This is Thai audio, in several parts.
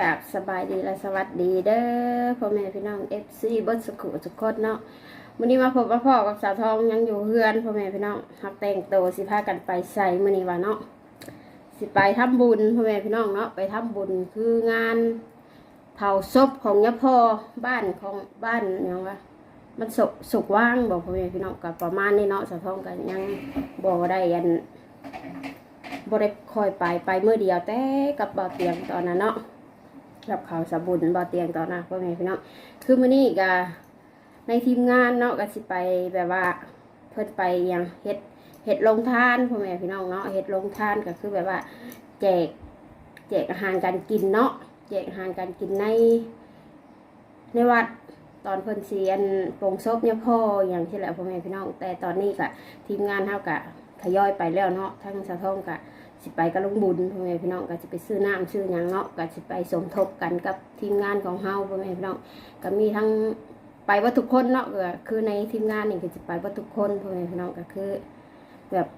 กับสบายดีและสวัสดีเด้อพ่อแม่พี่น้องเอฟซีเบิร์ดสกุสุกคนเนาะวันนี้มาพบกับพ่อกับสาวทองยังอยู่เฮือนพ่อแม่พี่น้องหักแต่งโตสิพากันไปใส่มื้อนี้ว่าเนาะสิไปทำบุญพ่อแม่พี่น้องเนาะไปทำบุญคืองานเผาศพของยะพ่อบ้านของบ้านยังวะมันสุกสุกว่างบอกพ่อแม่พี่น้องกับประมาณนี้เนาะสาวทองกันยังบอกได้ยันบริคอยไปไปเมื่อเดียวแต่กับบ่อเตียงตอนนั้นเนาะ กับเขาวสะบุญบ่อเตียงตอนนั้นพ่อแม่พี่น้องคือมื้อนี้ก็ในทีมงานเนาะก็สิไปแบบว่า เพิ่นไปยังเฮ็ดเฮ็ดลงทานพ่อแม่พี่น้องเนาะเฮ็ดลงทานก็คือแบบว่า แจก แจกอาหารการกินเนาะแจกอาหารการกินใน ในวัดตอนเพิ่นเสียนโปรงศพเนี่ยพ่ออย่างที่แหละพ่อแม่พี่น้องแต่ตอนนี้ก็ทีมงานเฮาก็ทยอยไปแล้วเนาะทั้งสะท้องก็ สิไปกับลุงบุญพ่อแม่พี่น้องก็สิไปซื้อน้ำซื้อหยังเนาะก็สิไปสมทบกันกับทีมงานของเฮาพ่อแม่พี่น้องก็มีทั้งไปว่าทุกคนเนาะก็คือในทีมงานนี่ก็สิไปว่าทุกคนพ่อแม่พี่น้องก็คือ แบบ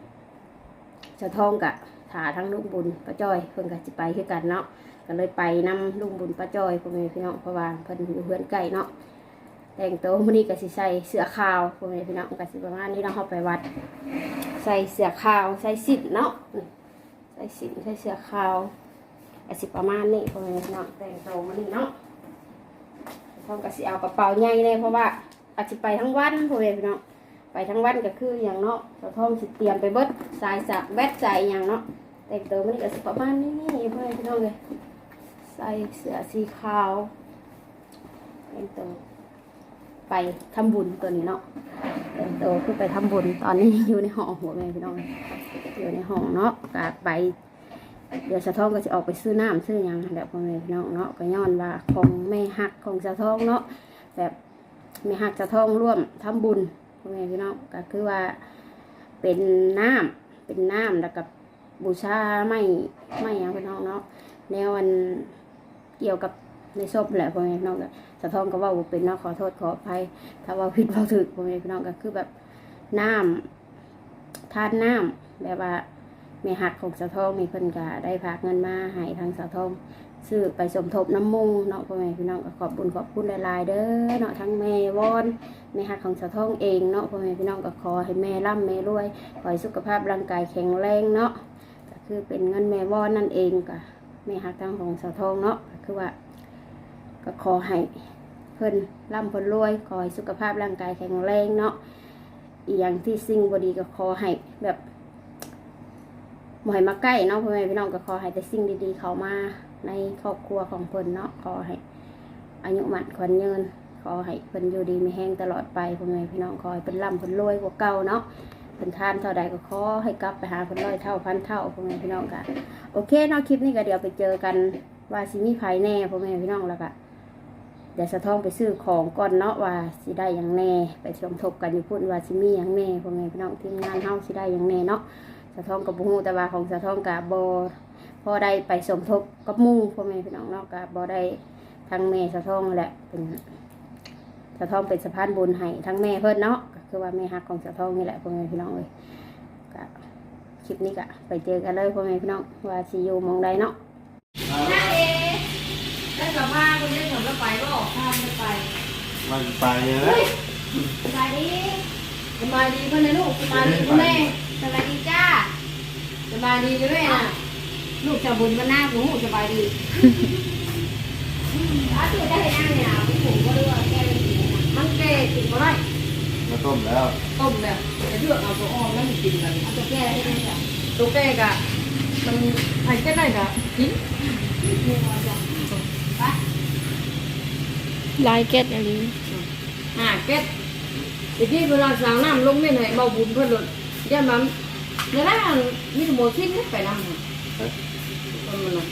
สะท้องกับถาทั้งลุงบุญป้าจ้อยเพิ่นก็สิไปคือกันเนาะก็เลยไปนำลุงบุญป้าจ้อยพ่อแม่พี่น้องเพราะว่าเพิ่นอยู่เพื่อนใกล้เนาะแต่งตัวมื้อนี้ก็สิใส่เสื้อขาวพ่อแม่พี่น้องก็สิประมาณนี้เนาะเฮาไปวัด ใส่เสื้อขาวใส่สินเนาะ ส่สินใส่เสื้อขาวก็สิประมาณนี้พ่อแม่พี่น้องแต่งตัวมื้อนี้เนาะเพิ่นก็สิเอากระเป๋าใหญ่เลยเพราะว่าอาจสิไปทั้งวันพ่อแม่พี่น้องไปทั้งวันก็คืออย่างเนาะเราท่องสิเตรียมไปเบิดสายสักแบตใส่อย่างเนาะแต่งตัวมันก็สิประมาณนี้เพื่อนพี่น้องเลยใส่เสื้อสีขาวแต่งตัวไปทำบุญตัวนี้เนาะ แต่งตัวคือไปทำบุญตอนนี้อยู่ในห้องหัวแม่พี่น้องอยู่ในห้องเนาะก็ไป เดี๋ยวสะท้องก็จะออกไปซื้อน้ำซื้อยังแบบพ่อแม่พี่น้องเนาะก็ย้อนว่าของแม่หักของสะท้องเนาะแบบแม่หักสะท้องร่วมทำบุญพ่อแม่พี่น้องก็คือว่าเป็นน้ำเป็นน้ำแล้วกับบูชาไม่ไม่หยังพี่น้องเนาะแนวันเกี่ยวกับ ในศพแหละพ่อแม่พี่น้องก็สะท้องก็ว่าเป็นเนาะขอโทษขออภัยถ้าว่าผิดเว่าถูกพ่อแม่พี่น้องก็คือแบบน้ำทานน้ำแบบว่าแม่หักของสะท้องมีเพิ่นก็ได้ฝากเงินมาให้ทางสะท้องซื้อไปสมทบน้ำมุงเนาะพ่อแม่พี่น้องก็ขอบบุญขอบคุณหลายๆเด้อเนาะทั้งแม่วอนแม่ฮักของสะท้องเองเนาะพ่อแม่พี่น้องก็ขอให้แม่ร่ำแม่รวยขอให้สุขภาพร่างกายแข็งแรงเนาะก็คือเป็นเงินแม่วอนนั่นเองก็แม่ฮักทั้งของสะท้องเนาะคือว่า ก็ขอให้เพิ่นร่ำเพิ่นรวยขอให้สุขภาพร่างกายแข็งแรงเนาะอีกอย่างที่สิ่งบดีก็ขอให้แบบบ่ให้มาใกล้เนาะพ่อแม่พี่น้องก็ขอให้แต่สิ่งดีๆ เข้ามาในครอบครัวของเพิ่นเนาะขอให้อายุมันขวัญยืนขอให้เพิ่นอยู่ดีมีแห้งตลอดไปพ่อแม่พี่น้องขอให้เพิ่นร่ำเพิ่นรวยกว่าเก่าเนาะเพิ่นทานเท่าใดก็ขอให้กลับไปหาเพิ่นร้อยเท่าพันเท่าพ่อแม่พี่น้องกันโอเคเนาะคลิปนี้ก็เดี๋ยวไปเจอกันว่าสิมีไผแน่พ่อแม่พี่น้องแล้วก็เดี๋ยวสะท้องไปซื้อของก่อนเนาะว่าสิได้อย่างแน่ ไปชมทบกันอยู่พุ่นว่าสิมีอย่างแน่พ่อแม่พี่น้องทีมงานเฮาสิได้อย่างแน่เนาะสะท้องกับบ่ฮู้แต่ว่าของสะท้องกับบ่พอได้ไปสมทบกับมู่พ่อแม่พี่น้องเนาะก็บ่ได้ทางแม่สะท้องแหละเป็นสะท้องเป็นสะพานบุญให้ทั้งแม่เพิ่นเนาะก็คือว่าแม่ฮักของสะท้องนี่แหละพ่อแม่พี่น้องเลยก็คลิปนี้ก็ไปเจอกันเลยพ่อแม่พี่น้องว่าสิอยู่มองใดเนาะ ได้กลับมาคุณได้กลับมาไปก็ออกข้ามไม่ไปมันไปเลยนะสบายดีสบายดีเพื่อนนะลูกสบายดีพ่อแม่สบายดีจ้าสบายดีจ้ะแม่น่ะลูกจะบุญมาหน้าหนูสบายดีอาตื่ได้เห็นยังเนี่ยผมก็รู้ว่าแกเป็นสีมันแกกินก็ได้มาต้มแล้ว ต้มแบบจะเลือกเอาตัวอ่อนแล้วมันกินกันเอาตัวแก่ได้ไหมจ๊ะตัวแก่กะมันใครแค่ไหนกะกิน ไปลายเก็ตอันนี้หาเก็ดทีนี้เวลาสั่งน้ำลงไม่ไหนเบาบุญเพื่อนหล่นย่ามันในร้านมีสมุนที่นี่ไปน้ำมันมันน่ะ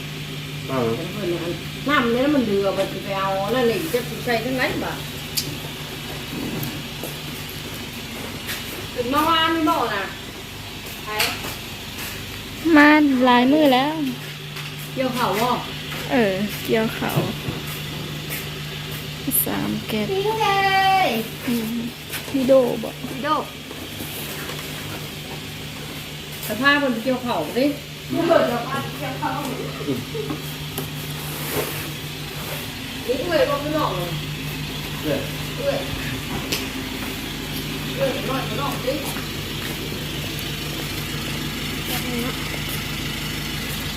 เออเพื่อนน่ะน้ำเนี่ยมันเดือดไปไปเอาแล้วนี่จะใส่ทั้งไหนบ่ถึงเมื่อวานนี่บอกนะใครมาลายมือแล้ว เกี่ยวเข่าว่ เออ เกี่ยวเขาสามเก็ตพี่เลยอืมพี่โดบอกพี่โดสภาพมันเกี่ยวเข่าดิเกี่ยวเข่านี่เอ้ยบอกไม่นอกเลยเพื่อนเอ้ยเอ้ยน้อยไม่นอกสิ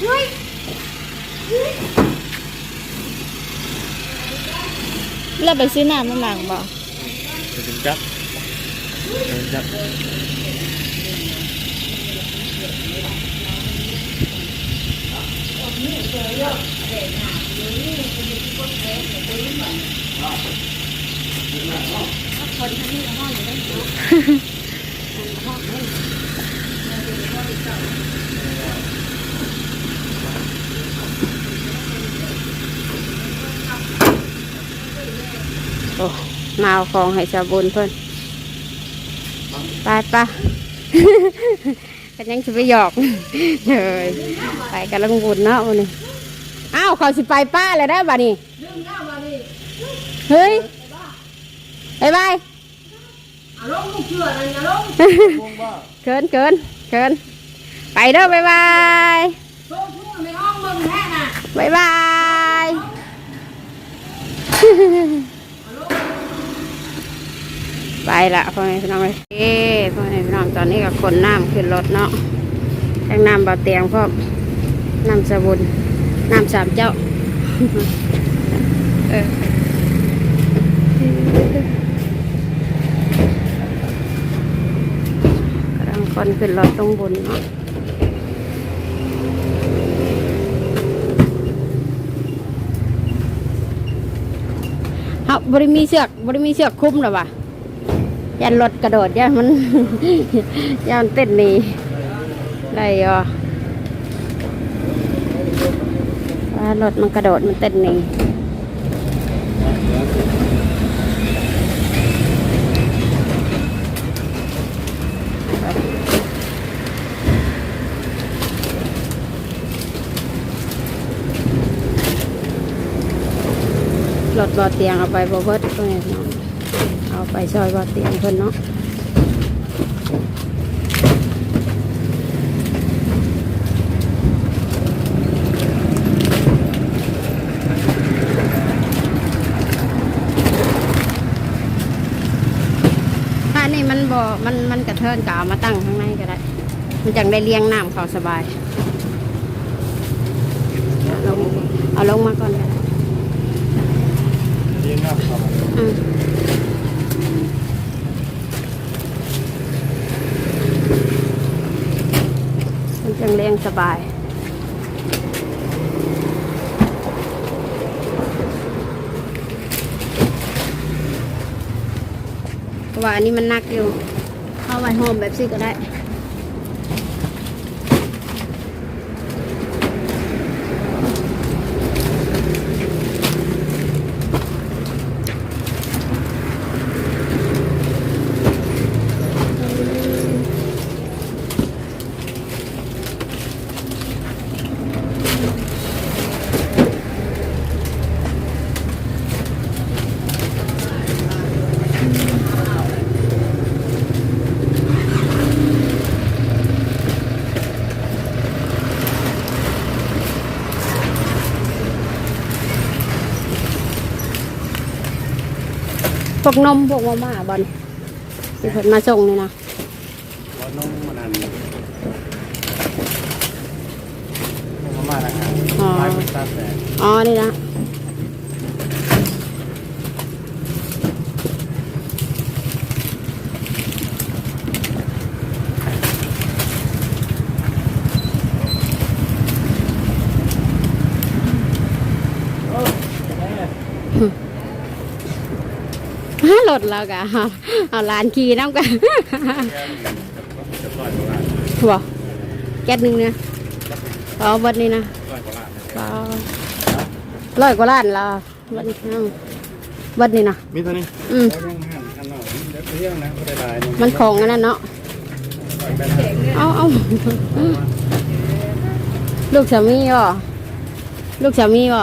เฮ้ย แล้วไปซื้อน้ำน้ำหลังบ่จะเป็นจับเป็นจั อ้มาเอาของให้ชาวบุญเพิ่นไปปะกันยังจะไปหยอกเลยไปกันลังบุญเนาะวันนี้อ้าวเขาสิไปป้าเลยได้บ่านี่ลืมแล้วมาดิเฮ้ยบายบายเกินเกินเกินไปเด้อบายบายโซ่ทุ่งในห้องมึงแท้น่ะบายบาย ไปละพ่อแม่พี่น้องเลยเอ้พ่อแม่พี่น้องตอนนี้ก็ขนน้ำขึ้นรถเนาะทั้งน้ำเบาเตียงพร้อน้ำสบุนน้ำสามเจ้าเออกำลังคนขึ้นรถตรงบนเนาะเฮาบริมีเสือกบริมีเสือกคุ้มหรอวะ ยันรถกระโดดยันมันยันมันเต้นหนีได้ยอว่ารถมันกระโดดมันเต้นหนีรถบอเตียงเอาไปบ่เบิดตรงนี้ เนาะเอาไปซอยบ่อเตียงเพิ่นเนาะถ้านี่มันบ่มันมันกระเทินกเอามาตั้งข้างในก็ได้ มันจังได้เลี้ยงน้ำเขาสบายเอาลงเอาลงมาก่อนก็ได้เลี้ยงน้ำเข้ามาอืมมันจั งเลี้ยงสบาย เพราะว่าอันนี้มันหนักอยู่ เข้าไว้โฮมแบบซี่ก็ได้ พวกนมพวกมาม่าบอลที่เพิ่นมาส่งนี่นะว่าน้องมันอันมาม่าอาหารอ๋อลายมันตาแตกอ๋อนี่นะ ฮะรถ เรากะเอาเอาหลานขี่น้ำกันจะปล่อยกว่าล้านบ่แก๊สหนึ่งเนี่ยเอาเบัดนี้นะปล่อยกว่าล้านเอาร้อยกว่าล้านละเบัดนี้เอาเบัดนี้นะมีเท่านี้อืมแล้วยังหั่นอันหน่อยเดี๋ยวเรื่องนะก็ได้หลายหงมันของอันนั้นเนาะปล่อยไปนะเอาเอาลูกสามีบ่ลูกสามีบ่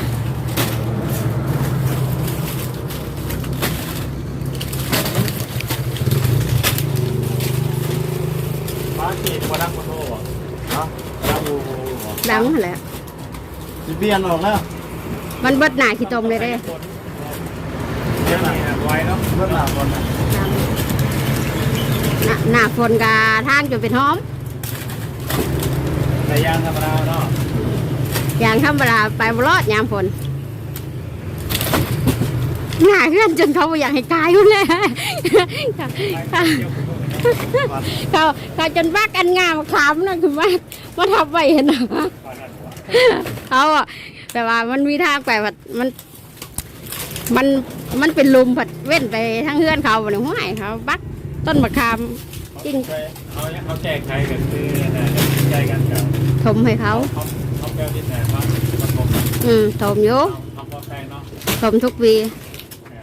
งหั่นแหละสิเปลี่ยนออกแล้วมันเบิดหน้าขี้ตมเลยเด้เดี๋ยวนี้ไว้เนาะเบิ่งหน้าก่อนนะหน้าหน้าฝนกาทางจนเป็นหอมแต่ยางธรรมดาเนาะอย่างธรรมดาไปบรอดยามฝนหน้าเพื่อนจนเขาบ่อยากให้กายคุณเลย เขาเขาจนบักอันงามขามนั่นคือว่ามาทับไว้เห็นนะเขาอะแต่ว่ามันมีทางไปแบบมัน มันมันเป็นลุมผัดเว้นไปทั้งเฮือนเขาบ่เนี่ยห้วยเขาบักต้นมะขามจริงเขาเขาแจกใครกันคือใจกันกับถมให้เขาเขาเขาแก้วที่ไหนครับมันผมอืมถมอยู่เขาพอแป้งเนาะถมทุกปี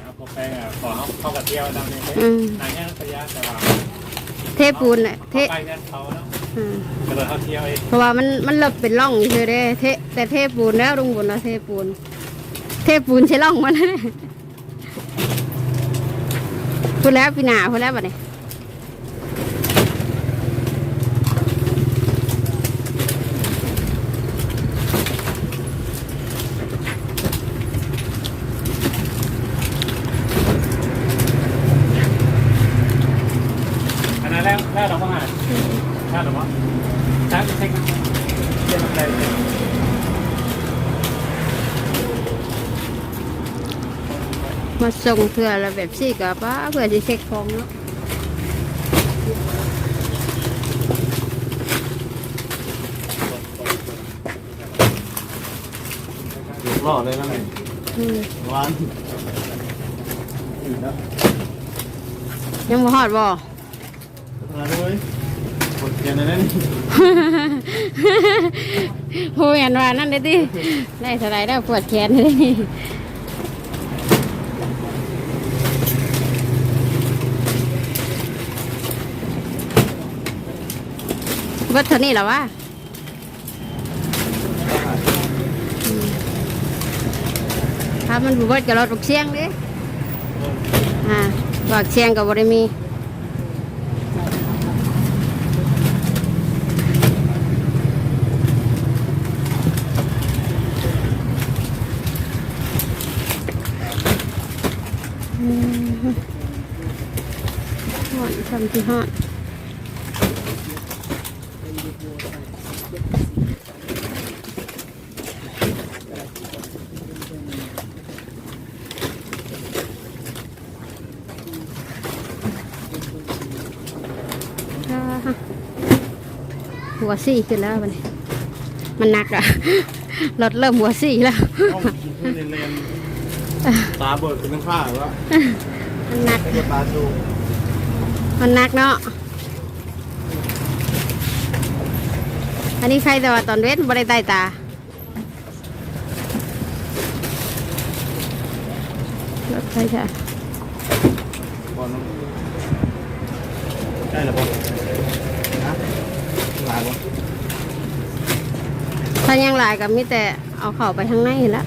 เขาพอแป้งอะขอเขาเขากระเทียมดำนี่อืมนายเนี่ยระยะแต่ว่า เทปูนน่ะเทไปเนี่ยเขาเนาะอืมกระโดดเขาเที่ยวเองเพราะว่ามันมันเลิบเป็นร่องอยู่เฉยเด้เทแต่เทปูนแล้วลุงบุญนะเทปูน เทปูนใช้ร่องมันนะพูดแล้วพี่หนาพูดแล้วบัดนี้อันนั้นแรกแรกเราก็มา แรกเราก็แรกเช็คเรียนอะไรมาส่งเพื่อแล้วแบบซี่กับป้าเพื่อจะเช็คของเนาะหล่อเลยนะนี่อืมหวานอีกแล้วยังบ่ฮอดบ่มาด้วย กดเกียร์ในนั้นนว่านั่นเลยดิได้เท่าไหรได้ปวดแขนเลยนี่เบิดเท่านี้หรอวะถ้ามันบุเบิดกับรถบักเชียงดิอ่าบักเชียงกับบริมี หอนทำที่หอนอ่าฮะหัวซี่ขึ้นแล้วมันมันหนักอะรถเริ่มหัวซี่แล้วต้องขึ้นเรียนตาเบิกเป็นข้างๆแล้ว มันหนักก็ตาดูมันหนักเนาะอันนี้ใครแต่ว่าตอนเว้นบริใต้ตารถใครค่ะบอลใช่หรือเปล่าฮะหลายบอลถ้ายังหลายกับมิแต่เอาเข่าไปทางในเห็นแล้ว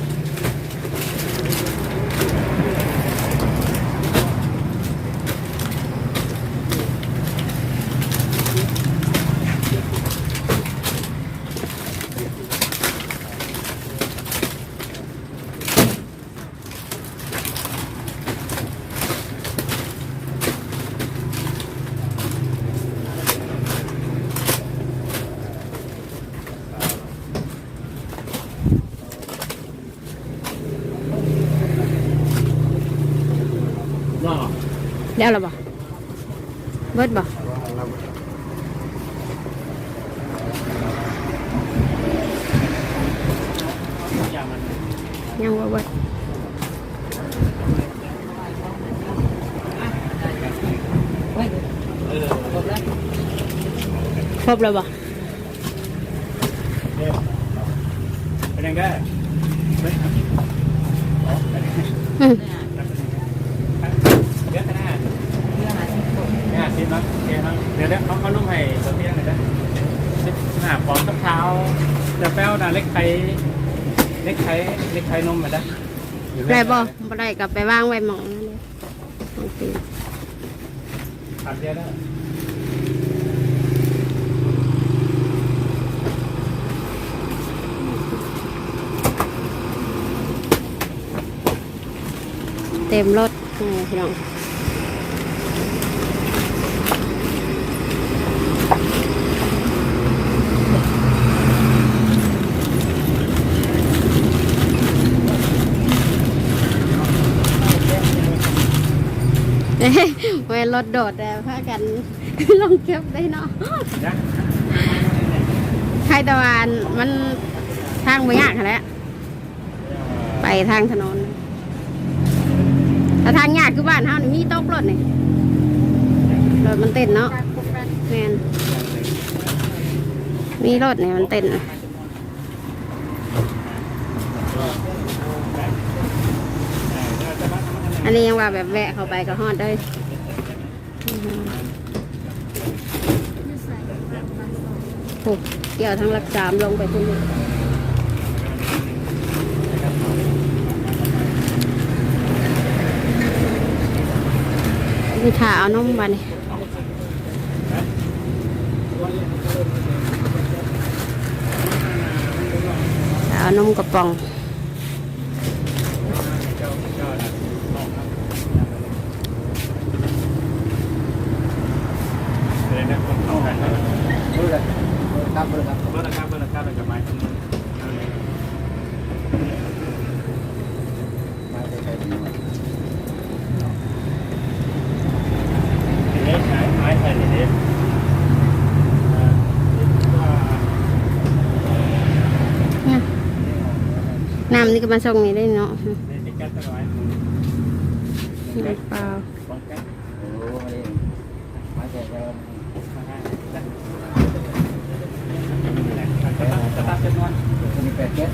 แล้วหรอบ่เบิดบ่อย่างมันยังบ่เบิดเออครบแล้วบ่เป็นยังไงอืม เดี๋ยวนะเนี่ยชิมนะโอเคนะเดี๋ยวเดี๋ยวเขาเขานุ่มให้ตัวเตี้ยหน่อยนะหาฟองกับเท้าจะแป้วนะเล็กไข่เล็กไข่เล็กไข่นมมาได้อยู่ได้บ่บ่ได้กลับไปวางไว้หมองนั่นเลยหม้องตีนขาดเดียวได้เต็มรถนี่พี่น้อง เวลารถโดดแต่พากันลงเก็บได้เนาะใครตะวันมันทางไม่ยากค่แหล้วไปทางถนนแต่ทางยากคือบ้านเฮานี่มีตกรถนี่รถมันเต้นเนาะแมนมีรถเนี่ยมันเต้นน่ะ อันนี้ยังว่าแบบแวะเข้าไปก็ฮอดเลยโอ้เกี่ยวทั้งรักสามลงไปที่นี่มีถาเอานมบันนี่ถาเอานมกระป๋อง เดี๋ยวคนเข้ากันครับ รู้เลยครับรู้ครับ เบอร์ละครับเบอร์ละครับเลยกับไม้ทั้งหมด มาใช้ที่ เล็กไม้ไม้แผ่นเล็ก เนี่ย น้ำนี่ก็มาส่งนี่ได้เนาะเล็กแก๊สตะไม้น้ำเปล่าบองแก๊สโอ้มาเช้แล้วมาให้สตาร์ทสตาร์ทจำนวนมีแปดเจ็ด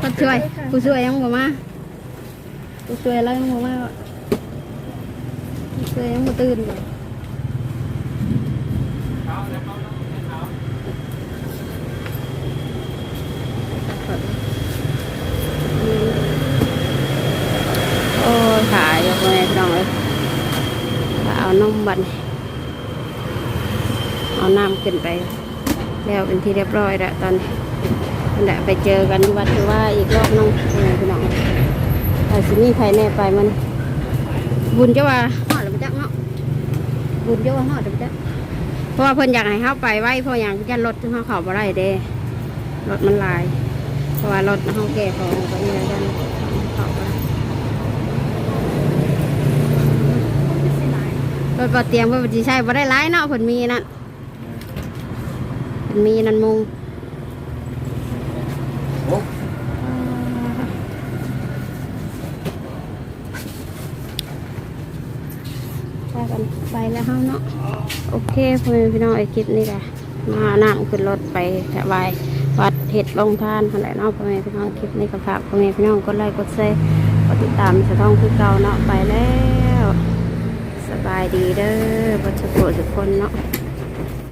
ผู้ช่วยผู้ช่วยยังบ่มาผู้ช่วยแล้วยังบ่มาผู้ช่วยยังบ่ตื่นบ่โอ้ยขายอยู่พ่อแม่พี่น้องเอ้ยเอานม บัดเอาน้ำขึ้นไป แล้วเป็นที่เรียบร้อยแล้วตอนนี้นั่นแหละไปเจอกันวัดที่ว่าอีกรอบนึงพ่อแม่พี่น้องแต่สิมีใครแน่ไปมัน บุญเจ้าว่าหอดหรือไม่จักเนาะบุญเจ้าว่าหอดหรือไม่จักเพราะว่าเพิ่นอยากให้เข้าไปไว้เพราะอย่างยันรถที่เขาเขาบ่ได้เด้รถมันลาย เพราะว่ารถเขาแก่ของไปนี่แล้วกันเขาบ่ ได้รถปเตรียมเพื่อปฏิใช้บ่ได้หลายเนาะเพิ่นมีนั่นเพิ่นมีนั่นมุงโอ้พากันไปแล้วเฮาเนาะโอเคพ่อแม่พี่น้องไอ้คลิปนี้แหละมานั่งขึ้นรถไปถวายวัดเห็ดลงทานอะไรเนาะพ่อแม่พี่น้องคลิปนี้ก็ฝากพ่อแม่พี่น้องกดไลค์กดแชร์กดติดตามสะท้องคือเก่าเนาะไปแล้ว บายดีเด้อบัดสุขสุขคนเนาะ